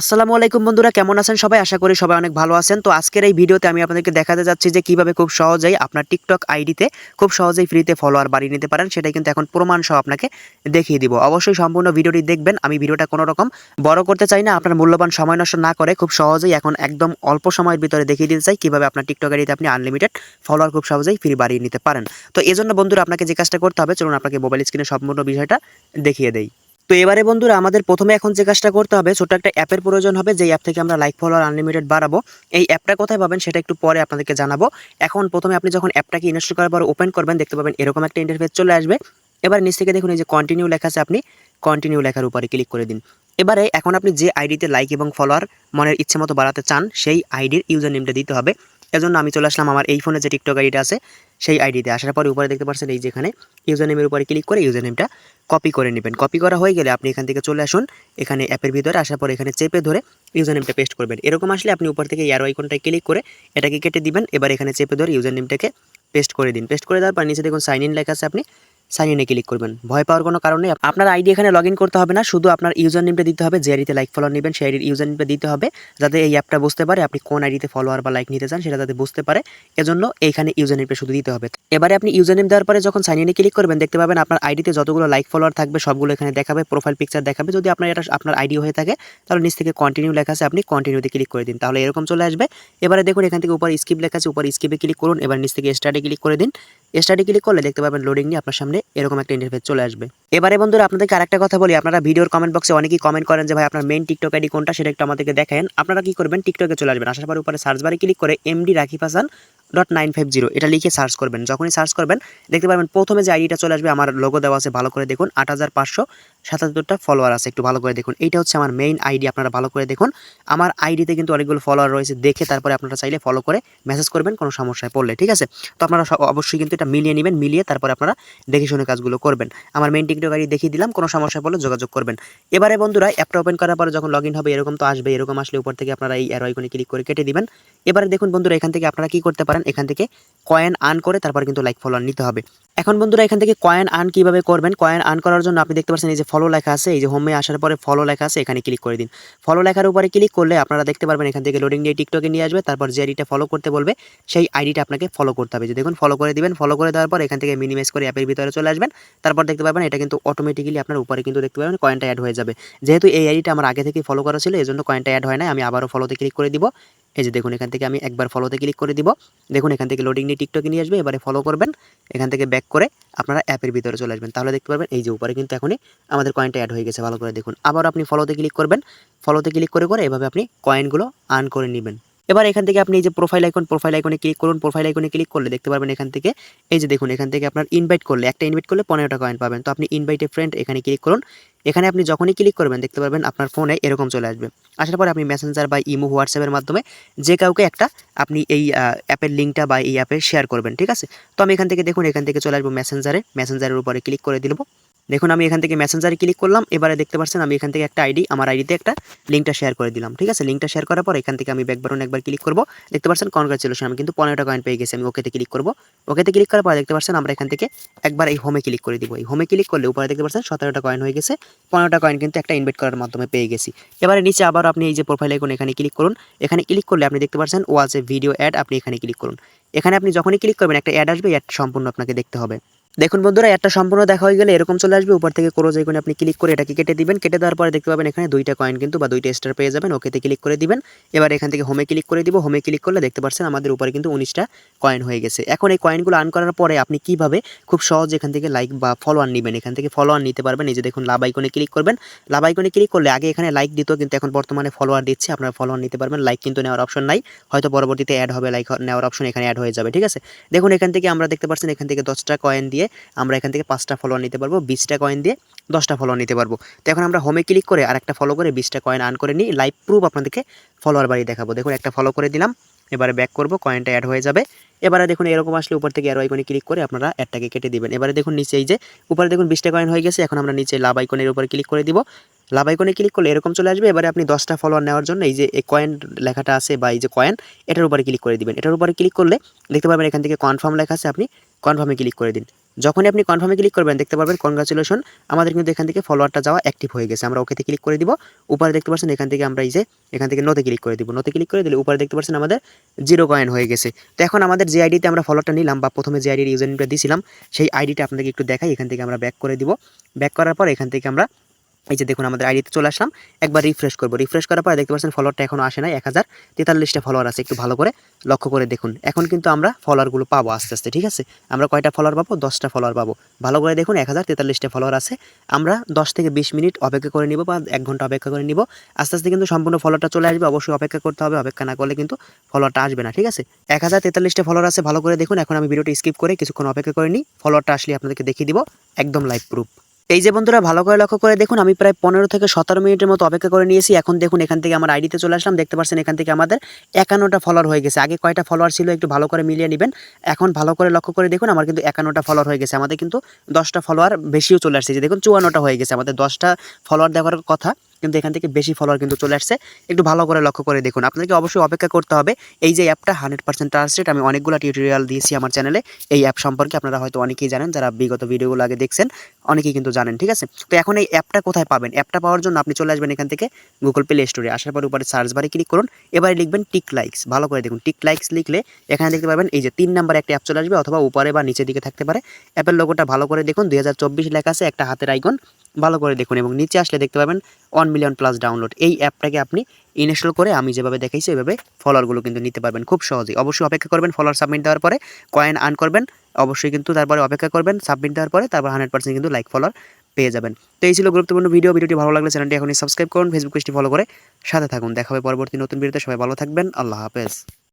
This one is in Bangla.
আসসালামু আলাইকুম বন্ধুরা, কেমন আছেন সবাই? আশা করি সবাই অনেক ভালো আছেন। তো আজকের এই ভিডিওতে আমি আপনাদেরকে দেখাতে যাচ্ছি যে কীভাবে খুব সহজেই আপনার টিকটক আইডিতে খুব সহজেই ফ্রিতে ফলোয়ার বাড়িয়ে নিতে পারেন। সেটাই কিন্তু এখন প্রমাণ সহ আপনাকে দেখিয়ে দিব। অবশ্যই সম্পূর্ণ ভিডিওটি দেখবেন। আমি ভিডিওটা কোনো রকম বড় করতে চাই না। আপনার মূল্যবান সময় নষ্ট না করে খুব সহজেই এখন একদম অল্প সময়ের ভিতরে দেখিয়ে দিতে চাই কীভাবে আপনার টিকটক আইডিতে আপনি আনলিমিটেড ফলোয়ার খুব সহজেই ফ্রি বাড়িয়ে নিতে পারেন। তো এজন্য বন্ধুরা, আপনাকে যে কাজটা করতে হবে, চলুন আপনাকে মোবাইল স্ক্রিনে সম্পূর্ণ বিষয়টা দেখিয়ে দেই। তো এবারে বন্ধুরা আমাদের প্রথমে এখন যে কাজটা করতে হবে ছোট একটা অ্যাপের প্রয়োজন হবে যে অ্যাপ থেকে আমরা লাইক ফলোয়ার আনলিমিটেড বাড়াবো। এই অ্যাপটা কোথায় পাবেন সেটা একটু পরে আপনাদেরকে জানাব। এখন প্রথমে আপনি যখন অ্যাপটাকে ইনস্টল করার পর ওপেন করবেন, দেখতে পাবেন এরকম একটা ইন্টারফেস চলে আসবে। এবার নিচ থেকে দেখুন এই যে কন্টিনিউ লেখা আছে আপনি কন্টিনিউ লেখার উপরে ক্লিক করে দিন। এবারে এখন আপনি যে আইডিতে লাইক এবং ফলোয়ার মনের ইচ্ছে মতো বাড়াতে চান, সেই আইডির ইউজার নেমটা দিতে হবে। এজন্য আমি চলে আসলাম আমার এই ফোনে যে টিকটক আইডিটা আছে, সেই আইডিতে আসার পরে উপরে দেখতে পাচ্ছেন এই যেখানে ইউজার নেমের উপরে ক্লিক করে ইউজার নেমটা কপি করে নেবেন। কপি করা হয়ে গেলে আপনি এখান থেকে চলে আসুন, এখানে অ্যাপের ভিতরে আসার পর এখানে চেপে ধরে ইউজার নেমটা পেস্ট করবেন। এরকম আসলে আপনি উপর থেকে ইয়ার আইকনটায় ক্লিক করে এটাকে কেটে দিবেন, এবার এখানে চেপে ধরে ইউজার নেমটাকে পেস্ট করে দিন। পেস্ট করে দেওয়ার পর নিচে দেখুন সাইন ইন লেখা আছে আপনি। সাইন ইনে ক্লিক করবেন। ভয় পাওয়ার কোনো কারণে আপনার আইডি এখানে লগ করতে হবে না, শুধু আপনার ইউজার নেমটা দিতে হবে, যে আইডিতে লাইক ফলোয়ার নেবেন, সেই আইডির ইউজার নেমটা দিতে হবে, যাতে এই অ্যাপটা বুঝতে পারে আপনি কোন আইডিতে ফলোয়ার বা লাইক নিতে চান, সেটা যাতে বুঝতে পারে। এজন্য এইখানে ইউজার নেমটা শুধু দিতে হবে। এবারে আপনি ইউজার নেম দেওয়ার পরে যখন সাইন ইনে ক্লিক করবেন, দেখতে পাবেন আপনার আইডিতে যতগুলো লাইক ফলোয়ার থাকবে, সবগুলো এখানে দেখাবে প্রোফাইল পিকচার দেখাবে। যদি আপনার এটা, আপনার আইডি হয়ে থাকে, তাহলে নিচ থেকে কন্টিনিউ লেখা আছে, আপনি কন্টিনিউতে ক্লিক করে দিন। তাহলে এরকম চলে আসবে। এবারে দেখুন, এখান থেকে উপর স্কিপ লেখা আছে, উপর স্কিপে ক্লিক করুন। এবার নিচ থেকে স্টার্টে ক্লিক করে দিন। স্টার্টে ক্লিক করলে দেখতে পাবেন লোডিং নিয়ে আপনার সামনে এরকম একটা ইন্টারফেস চলে আসবে। এবারে বন্ধুরা আপনাদেরকে আরেকটা কথা বলি, আপনারা ভিডিওর কমেন্ট বক্সে অনেকেই কমেন্ট করেন যে, ভাই, আপনার মেইন টিকটক আইডি কোনটা, সেটা একটু আমাদেরকে দেখেন। আপনারা কি করবেন টিকটকে চলে আসবেন, আসার পর উপরে সার্চ বারে ক্লিক করে MD Rakib Hasan dot nine five zero এটা লিখে সার্চ করবেন। যখনই সার্চ করবেন, দেখতে পারবেন প্রথমে যে আইডিটা চলে আসবে, আমার লোগো দেওয়া আছে, ভালো করে দেখুন, আট হাজার পাঁচশো সাতাত্তরটা ফলোয়ার আছে, একটু ভালো করে দেখুন। এইটা হচ্ছে আমার মেইন আইডি আপনারা ভালো করে দেখুন। আমার আইডিতে কিন্তু অনেকগুলো ফলোয়ার রয়েছে, দেখে তারপরে আপনারা চাইলে ফলো করে মেসেজ করবেন, কোনো সমস্যায় পড়লে, ঠিক আছে? তো আপনারা অবশ্যই কিন্তু এটা মিলিয়ে নেবেন, মিলিয়ে তারপরে আপনারা দেখে শুনে কাজগুলো করবেন। আমার মেইন টিকটক আইডি দেখিয়ে দিলাম, কোনো সমস্যা পড়লে যোগাযোগ করবেন। এবারে বন্ধুরা অ্যাপটা ওপেন করার পরে যখন লগ হবে, এরকম তো আসবে, এরকম আসলে উপর থেকে আপনারা এই অ্যারো আইকনে ক্লিক করে কেটে দিবেন। এবারে দেখুন বন্ধুরা, এখান থেকে আপনারা কি করতে পারেন? এখান থেকে কয়েন আন করে তারপর কিন্তু লাইক ফলোয়ার নিতে হবে। এখন বন্ধুরা এখান থেকে কয়েন আর্ন কীভাবে করবেন? কয়েন আর্ন করার জন্য আপনি দেখতে পাচ্ছেন এই যে ফলো লেখা আছে, এই যে হোমে আসার পরে ফলো লেখা আছে, এখানে ক্লিক করে দিন। ফলো লেখার উপরে ক্লিক করলে আপনারা দেখতে পারবেন এখান থেকে লোডিং দিয়ে টিকটকে নিয়ে আসবে, তারপর যে আইডিটা ফলো করতে বলবে, সেই আইডিটা আপনাকে ফলো করতে হবে। যে দেখুন ফলো করে দিবেন ফলো করে দেওয়ার পর এখান থেকে মিনিমাইজ করে অ্যাপের ভিতরে চলে আসবেন, তারপর দেখতে পারবেন এটা কিন্তু অটোমেটিক্যালি আপনার উপরে কিন্তু দেখতে পাবেন কয়েনটা অ্যাড হয়ে যাবে। যেহেতু এই আইডিটা আমার আগে থেকে ফলো করা ছিল এই জন্য কয়েনটা অ্যাড হয় না আমি আবারও ফলোতে ক্লিক করে দিব। এই যে দেখুন, এখান থেকে আমি একবার ফলোতে ক্লিক করে দিব। দেখুন, এখান থেকে লোডিং নিয়ে টিকটকে নিয়ে আসবে, এবারে ফলো করবেন। এখান থেকে ব্যাক করে আপনারা অ্যাপের ভিতরে চলে আসবেন। তাহলে দেখতে পারবেন, এই যে উপরে কিন্তু এখনই আমাদের কয়েনটা অ্যাড হয়ে গেছে। ভালো করে দেখুন, আবার আপনি ফলোতে ক্লিক করবেন। ফলোতে ক্লিক করে করে এভাবে আপনি কয়েনগুলো আর্ন করে নেবেন। এবার এখান থেকে আপনি এই যে প্রোফাইল আইকন প্রোফাইল আইকনে ক্লিক করুন। প্রোফাইল আইকনে ক্লিক করলে দেখতে পারবেন এখান থেকে, এই যে দেখুন, এখান থেকে আপনার ইনভাইট করলে, একটা ইনভাইট করলে পনেরোটা কয়েন পাবেন। তো আপনি ইনভাইটে ফ্রেন্ড এখানে ক্লিক করুন। এখানে আপনি যখনই ক্লিক করবেন, দেখতে পারবেন আপনার ফোনে এরকম চলে আসবে। আসার পরে আপনি মেসেঞ্জার বা ইমো হোয়াটসঅ্যাপের মাধ্যমে যে কাউকে একটা আপনি এই অ্যাপের লিঙ্কটা বা এই অ্যাপে শেয়ার করবেন, ঠিক আছে? তো আমি এখান থেকে দেখুন, এখান থেকে চলে আসব মেসেঞ্জারে মেসেঞ্জারের উপরে ক্লিক করে দিলব দেখুন, আমি এখান থেকে মেসেঞ্জারে ক্লিক করলাম, এবারে দেখতে পাচ্ছেন আমি এখান থেকে একটা আইডি আমার আইডিতে একটা লিঙ্কটা শেয়ার করে দিলাম, ঠিক আছে? লিঙ্কটা শেয়ার করার পর এখান থেকে আমি ব্যাক একবার ক্লিক করব, দেখতে পাচ্ছেন কনগ্রাচুলেশন আমি কিন্তু পনেরোটা কয়েন পেয়ে গেছি, আমি ওকেতে ক্লিক করব। ওকেতে ক্লিক করার পর দেখতে পাচ্ছেন আমরা এখান থেকে একবার এই হোমে ক্লিক করে দিব, এই হোমে ক্লিক করলে উপরে দেখতে পাচ্ছেন সতেরোটা কয়েন হয়ে গেছে, পনেরোটা কয়েন কিন্তু একটা ইনভাইট করার মাধ্যমে পেয়ে গেছি। এবারে নিচে আবার আপনি এই যে প্রোফাইল আইকন এখানে ক্লিক করুন, এখানে ক্লিক করলে আপনি দেখতে পাচ্ছেন ওয়াচ এ ভিডিও অ্যাড আপনি এখানে ক্লিক করুন। এখানে আপনি যখনই ক্লিক করবেন, একটা অ্যাড আসবে অ্যাড সম্পূর্ণ আপনাকে দেখতে হবে। দেখুন বন্ধুরা, একটা সম্পূর্ণ দেখা হয়ে গেলে এরকম চলে আসবে। উপর থেকে ক্রোজ আইকনে আপনি ক্লিক করে এটাকে কেটে দিবেন। কেটে দেওয়ার পরে দেখতে পাবেন এখানে দুইটা কয়েন কিন্তু বা দুইটা স্টার পেয়ে যাবেন। ওকেতে ক্লিক করে দিবেন। এবার এখান থেকে হোমে ক্লিক করে দিব। হোমে ক্লিক করলে দেখতে পাচ্ছেন আমাদের উপরে কিন্তু উনিশটা কয়েন হয়ে গেছে। এখন এই কয়েনগুলো আর্ন করার পরে আপনি কীভাবে খুব সহজ এখান থেকে লাইক বা ফলোয়ার নেবেন? এখান থেকে ফলোয়ার নিতে পারবেন। এই যে দেখুন লাভ আইকনে ক্লিক করবেন। লাভ আইকনে ক্লিক করলে আগে এখানে লাইক দিত, কিন্তু এখন বর্তমানে ফলোয়ার দিচ্ছে। আপনারা ফলোয়ার নিতে পারবেন। লাইক কিন্তু নেওয়ার অপশন নাই। হয়তো পরবর্তীতে অ্যাড হবে লাইক নেওয়ার অপশন এখানে অ্যাড হয়ে যাবে। ঠিক আছে? দেখুন এখান থেকে আমরা দেখতে পাচ্ছেন এখান থেকে দশটা কয়েন দিয়ে আমরা এখান থেকে পাঁচটা ফলোয়ার নিতে পারব, বিশটা কয়েন দিয়ে দশটা ফলোয়ার নিতে পারব। তো এখন আমরা হোমে ক্লিক করে আর একটা ফলো করে বিশটা কয়েন আর্ন করে নিই লাইভ প্রুফ আপনাদেরকে ফলোয়ার বাড়ি দেখাবো। দেখুন, একটা ফলো করে দিলাম, এবারে ব্যাক করব কয়েনটা অ্যাড হয়ে যাবে। এবারে দেখুন, এরকম আসলে উপর থেকে অ্যারো আইকনে ক্লিক করে আপনারা অ্যাডটাকে কেটে দিবেন। এবারে দেখুন, নিচে এই যে, উপরে দেখুন, বিশটা কয়েন হয়ে গেছে, এখন আমরা নিচে লাভ আইকনের উপরে ক্লিক করে দিব। লাভ আইকনে ক্লিক করলে এরকম চলে আসবে, এবারে আপনি দশটা ফলোয়ার নেওয়ার জন্য এই যে, এই কয়েন লেখাটা আছে বা এই যে কয়েন এটার উপরে ক্লিক করে দিবেন। এটার উপরে ক্লিক করলে দেখতে পাবেন, এখান থেকে কনফার্ম লেখা আছে, আপনি কনফার্মে ক্লিক করে দিন। যখনই আপনি কনফার্মে ক্লিক করবেন, দেখতে পারবেন কনগ্রাচুলেশন আমাদের কিন্তু এখান থেকে ফলোয়ারটা যাওয়া অ্যাক্টিভ হয়ে গেছে। আমরা ওকেতে ক্লিক করে দিব, উপরে দেখতে পাচ্ছেন এখান থেকে আমরা এই যে, এখান থেকে নোতে ক্লিক করে দিব। নোতে ক্লিক করে দিলে উপরে দেখতে পাচ্ছেন আমাদের জিরো কয়েন হয়ে গেছে। তো এখন আমাদের যে আইডিতে আমরা ফলোয়ারটা নিলাম বা প্রথমে যে আইডির ইউজার নেমটা দিয়েছিলাম সেই আইডিটা আপনাদেরকে একটু দেখাই। এখান থেকে আমরা ব্যাক করে দিব। ব্যাক করার পর এখান থেকে আমরা এই যে দেখুন আমাদের আইডিতে চলে আসলাম। একবার রিফ্রেশ করব। রিফ্রেশ করার পর দেখতে পাচ্ছেন ফলোয়ারটা এখনও আসে নাই এক হাজার তেতাল্লিশটা ফলোয়ার আছে, একটু ভালো করে লক্ষ্য করে দেখুন। এখন কিন্তু আমরা ফলোয়ারগুলো পাবো আস্তে আস্তে, ঠিক আছে? আমরা কয়টা ফলোয়ার পাবো? দশটা ফলোয়ার পাবো। ভালো করে দেখুন এক হাজার তেতাল্লিশটা ফলোয়ার আছে। আমরা দশ থেকে বিশ মিনিট অপেক্ষা করে নিব বা এক ঘণ্টা অপেক্ষা করে নিব। আস্তে আস্তে কিন্তু সম্পূর্ণ ফলোয়ারটা চলে আসবে, অবশ্যই অপেক্ষা করতে হবে। অপেক্ষা না করলে কিন্তু ফলোয়ারটা আসবে না, ঠিক আছে? এক হাজার তেতাল্লিশটা ফলোয়ার আছে, ভালো করে দেখুন। এখন আমি ভিডিওটা স্কিপ করে কিছুক্ষণ অপেক্ষা করে নিই। ফলোয়ারটা আসলে আপনাদেরকে দেখিয়ে দিব, একদম লাইভ প্রুফ এই যে বন্ধুরা, ভালো করে লক্ষ্য করে দেখুন, আমি প্রায় পনেরো থেকে সতেরো মিনিটের মতো অপেক্ষা করে নিয়েছি। এখন দেখুন, এখান থেকে আমার আইডিতে চলে আসলাম। দেখতে পাচ্ছেন, এখান থেকে আমাদের একান্নটা ফলোয়ার হয়ে গেছে। আগে কয়টা ফলোয়ার ছিল একটু ভালো করে মিলিয়ে নেবেন। এখন ভালো করে লক্ষ্য করে দেখুন, আমার কিন্তু একান্নটা ফলোয়ার হয়ে গেছে। আমাদের কিন্তু দশটা ফলোয়ার বেশিও চলে আসছে। যে দেখুন, চুয়ান্নটা হয়ে গেছে। আমাদের দশটা ফলোয়ার দেওয়ার কথা। কিন্তু এখান থেকে বেশি ফলোয়ার কিন্তু চলে আসছে। একটু ভালো করে লক্ষ্য করে দেখুন। আপনাদেরকে অবশ্যই অপেক্ষা করতে হবে। এই যে অ্যাপটা হান্ড্রেড পার্সেন্ট ট্রাস্টেড আমি অনেকগুলো টিউটোরিয়াল দিয়েছি আমার চ্যানেলে এই অ্যাপ সম্পর্কে আপনারা হয়তো অনেকেই জানেন, যারা বিগত ভিডিওগুলো আগে দেখছেন, অনেকেই কিন্তু জানেন, ঠিক আছে? তো এখন এই অ্যাপটা কোথায় পাবেন? অ্যাপটা পাওয়ার জন্য আপনি চলে আসবেন এখান থেকে গুগল প্লে স্টোরে আসার পর উপরে সার্চ বারে ক্লিক করুন। এবারে লিখবেন টিক লাইকস ভালো করে দেখুন টিক লাইকস লিখলে এখানে দেখতে পাবেন এই যে তিন নাম্বার একটা অ্যাপ চলে আসবে অথবা উপরে বা নিচের দিকে থাকতে পারে। অ্যাপের লোগোটা ভালো করে দেখুন। দু হাজার চব্বিশ লেখা আছে একটা হাতের আইকন ভালো করে দেখুন এবং নিচে আসলে দেখতে পাবেন ওয়ান মিলিয়ন প্লাস ডাউনলোড এই অ্যাপটাকে আপনি ইনস্টল করে আমি যেভাবে দেখাইছি, ওইভাবে ফলোয়ারগুলো কিন্তু নিতে পারবেন খুব সহজেই। অবশ্যই অপেক্ষা করবেন ফলোয়ার সাবমিট দেওয়ার পরে কয়েন আর্ন করবেন, অবশ্যই কিন্তু তারপরে অপেক্ষা করবেন সাবমিট দেওয়ার পরে তারপর হান্ড্রেড পার্সেন্ট কিন্তু লাইক ফলোয়ার পেয়ে যাবেন। তো এই ছিল গুরুত্বপূর্ণ ভিডিও ভিডিওটি ভালো লাগলে চ্যানেলটি এখনই সাবস্ক্রাইব করুন ফেসবুক পেজটি ফলো করে সাথে থাকুন। দেখা হবে পরবর্তী নতুন ভিডিওতে সবাই ভালো থাকবেন। আল্লাহ হাফেজ।